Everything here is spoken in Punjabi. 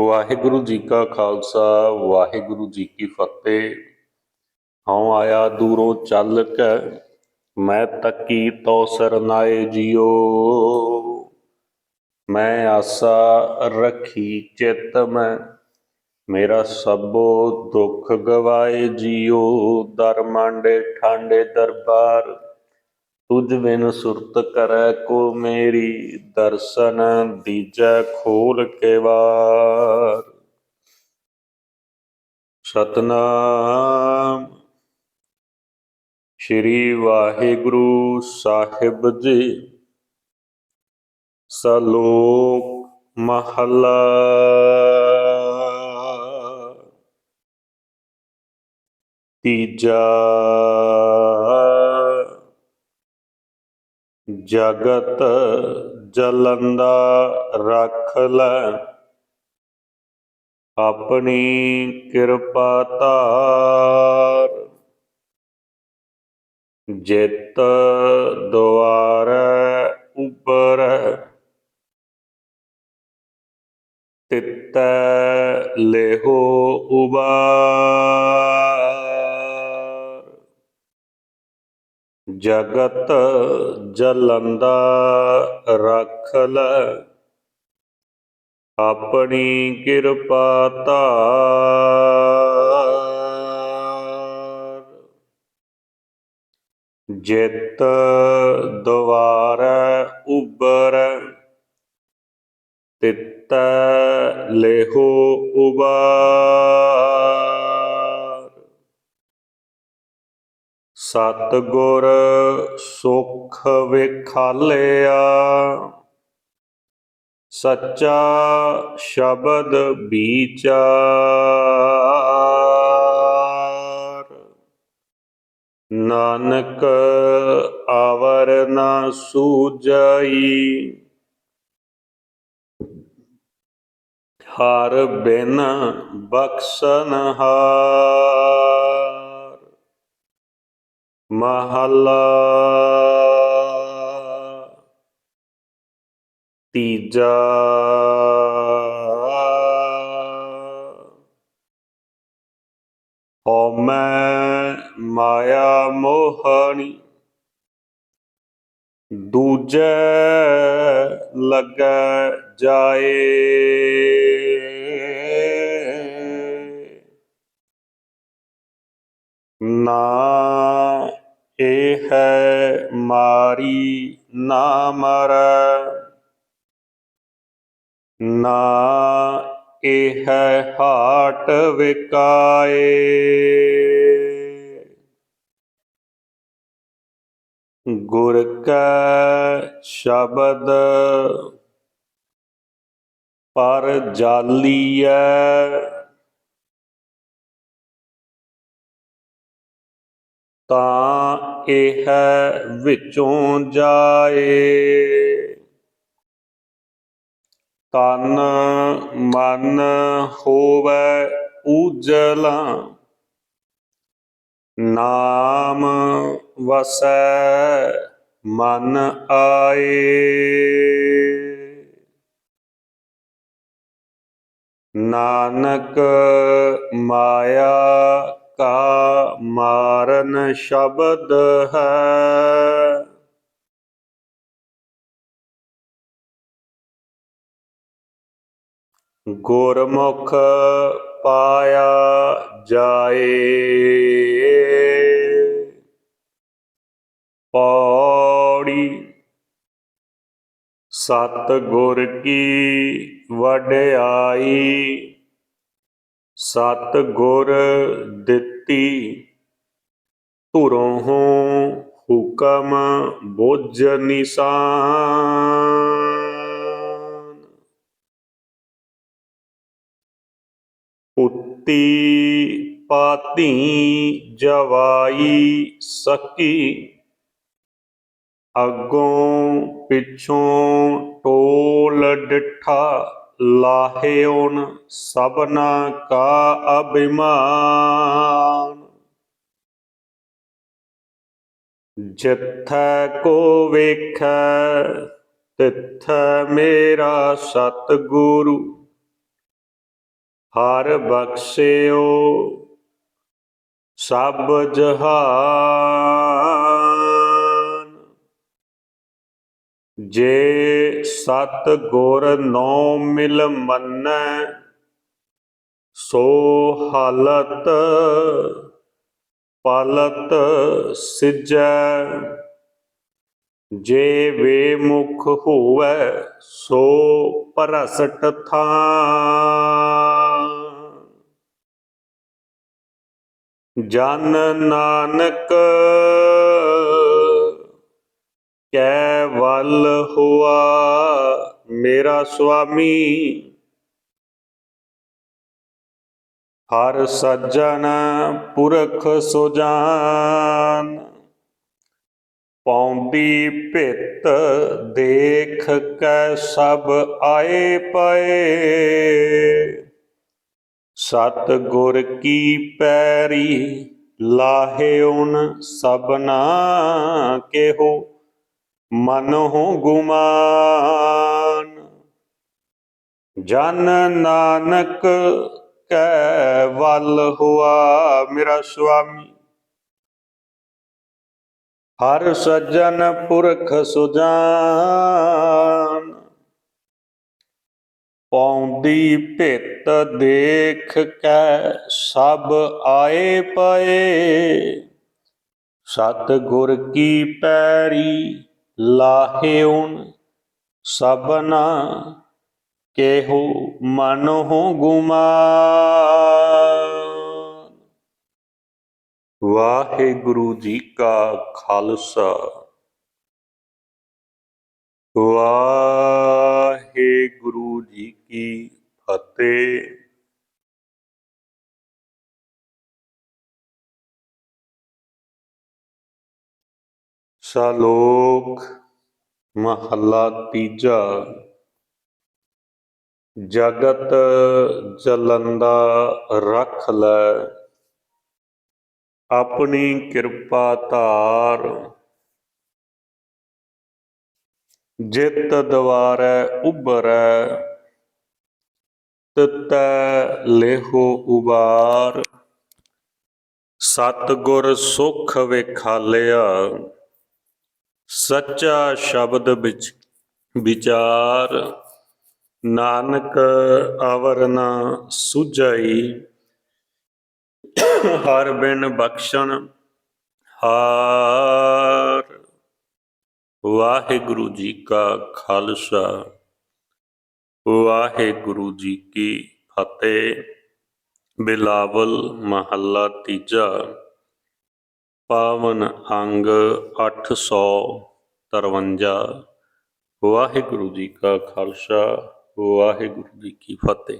ਵਾਹਿਗੁਰੂ ਜੀ ਕਾ ਖਾਲਸਾ, ਵਾਹਿਗੁਰੂ ਜੀ ਕੀ ਫਤਿਹ। ਹਉ ਆਇਆ ਦੂਰੋਂ ਚੱਲ ਕੇ, ਮੈਂ ਤੱਕੀ ਤੋ ਸਰਨਾਏ ਜਿਉ। ਮੈਂ ਆਸਾ ਰੱਖੀ ਚਿਤ ਮੈਂ, ਮੇਰਾ ਸਭੋ ਦੁੱਖ ਗਵਾਏ ਜਿਉ। ਦਰ ਮਾਂਡੇ ਠਾਂਡੇ ਦਰਬਾਰ ਤੁਝ ਬਿਨ ਸੁਰਤ ਕਰੈ ਕੋ ਮੇਰੀ ਦਰਸ਼ਨ ਦੀਜੈ ਖੋਲ ਕੇ ਵਾਰ। ਸਤਨਾਮ। ਸ਼੍ਰੀ ਵਾਹਿਗੁਰੂ ਸਾਹਿਬ ਜੀ, ਸਲੋਕ ਮਹਲਾ। ਤੀਜਾ ਜਗਤ ਜਲੰਦਾ ਰੱਖ ਲੈ। ਆਪਣੀ ਕਿਰਪਾ ਧਾਰ। ਜਿਤ ਦੁਆਰੈ ਉਪਰ। ਤਿਤੈ ਲੇਹੋ ਉਬਾਰ। ਜਗਤ ਜਲੰਦਾ ਰਖ ਲੈ। ਆਪਣੀ ਕਿਰਪਾ ਧਾਰ। ਜਿਤ ਦੁਆਰੈ ਉਬਰ ਤਿੱਤ ਲੇਹੋ ਉਬਾ ਸਤ ਗੁਰ ਸੁਖ ਵਿਖਾਲਿਆ। ਸੱਚਾ ਸ਼ਬਦ ਵਿਚਾਰ। ਨਾਨਕ ਆਵਰ ਨਾ ਸੂਜਈ ਹਰ ਬਿਨ ਬਖਸ਼ਨਹਾਰ। ਮਹਲਾ। ਤੀਜਾ। ਹਉਮੈ ਮਾਇਆ ਮੋਹਣੀ। ਦੂਜੇ ਲੱਗੈ ਜਾਏ। ਨਾ ਇਹ ਹੈ ਮਾਰੀ ਨਾ ਮਰੈ। ਨਾ ਇਹ ਹੈ ਹਾਟ ਵਿਕਾਏ। ਗੁਰ ਕੈ ਸ਼ਬਦ ਪਰ ਜਾਲੀਐ ਤਾਂ ਇਹ ਵਿੱਚੋਂ ਜਾਏ। ਤਨ ਮਨ ਹੋਵੇ ਉਜਲਾ ਨਾਮ ਵਸੈ ਮਨ ਆਏ। ਨਾਨਕ ਮਾਇਆ ਕਾ ਮਾਰਨ ਸ਼ਬਦ ਹੈ। ਗੁਰਮੁਖ ਪਾਇਆ ਜਾਏ। ਪੌੜੀ ਸਤ ਗੁਰ ਕੀ ਵਡਿਆਈ। ਸਤ ਗੁਰ ਦਿੱਤੀ, ਧੁਰੋਂ ਹੁਕਮ ਬੋਝ ਨਿਸ਼ਾਨ। ਪੁੱਤੀ ਪਾਤੀ ਜਵਾਈ ਸਕੀ, ਅੱਗੋਂ ਪਿਛੋਂ ਟੋਲ ਡਿਠਾ। ਲਾਹਿਓਨ ਸਭਨਾ ਕਾ ਅਭਿਮਾਨ। ਜਿੱਥੈ ਕੋ ਵੇਖੈ ਤਿੱਥੈ ਮੇਰਾ ਸਤਿਗੁਰੂ। ਹਰ ਬਖਸ਼ਿਓ ਸਭ ਜਹਾਨ। ਜੇ ਸਤ ਗੁਰ ਨੌ ਮਿਲ ਮੰਨੈ, ਸੋ ਹਾਲਤ ਪਾਲਤ ਸਿਜੈ। ਜੇ ਵੇ ਮੁਖ ਹੋਵੈ, ਸੋ ਪਰਸਟ ਥਾਨ ਜਨ ਨਾਨਕ ਕੈ ਵੱਲ ਹੋਆ ਮੇਰਾ ਸੁਆਮੀ। ਹਰ ਸੱਜਣ ਪੁਰਖ ਸੁਜਾਨ ਪੌਂਦੀ ਭਿਤ ਦੇਖ ਕੈ ਸਭ ਆਏ ਪਏ। ਸਤ ਗੁਰ ਕੀ ਪੈਰੀ ਲਾਹੇ ਲਾਹਿਉਨ ਸਭਨਾ ਕੇਹੋ। ਮਨ ਮਨਹੁ ਗੁਮਾਨ, ਜਨ ਨਾਨਕ ਕੈ ਵੱਲ ਹੁਆ ਮੇਰਾ ਸੁਆਮੀ। ਹਰ ਸੱਜਣ ਪੁਰਖ ਸੁਜਾਨ, ਪੌਂਦੀ ਭਿਤ ਦੇਖ ਕੈ ਸਭ ਆਏ ਪਏ। ਸਤ ਗੁਰ ਕੀ ਪੈਰੀ ਲਾਹਿਉਨ ਸਭਨਾ ਕੇਹੂ ਮਨਹੁ ਗੁਮਾਨ। ਵਾਹਿਗੁਰੂ ਜੀ ਕਾ ਖਾਲਸਾ। ਵਾਹਿਗੁਰੂ ਸ਼ਲੋਕ ਮਹੱਲਾ ਤੀਜਾ। ਜਗਤ ਜਲੰਦਾ ਰਖ ਲੈ, ਆਪਣੀ ਕਿਰਪਾ ਧਾਰ। ਜਿਤ ਦਵਾਰੈ ਉਬਰੈ ਤਿਤੈ ਲੇਹੋ ਉਬਾਰ। ਸਤ ਗੁਰ ਸੁਖ ਵੇਖਾਲਿਆ। ਸੱਚਾ ਸ਼ਬਦ ਵਿੱਚ ਵਿਚਾਰ। ਨਾਨਕ ਆਵਰਨਾ ਹਰ ਬਿਨ ਬਖਸ਼ਣ ਹਾਰ। ਵਾਹਿਗੁਰੂ ਜੀ ਕਾ ਖਾਲਸਾ। ਵਾਹਿਗੁਰੂ ਜੀ ਕੀ ਫਤਿਹ। ਬਿਲਾਵਲ ਮਹੱਲਾ ਤੀਜਾ। ਪਾਵਨ ਅੰਗ 853 ਵਾਹਿਗੁਰੂ ਜੀ ਕਾ ਖਾਲਸਾ ਵਾਹਿਗੁਰੂ ਜੀ ਕੀ ਫਤਿਹ।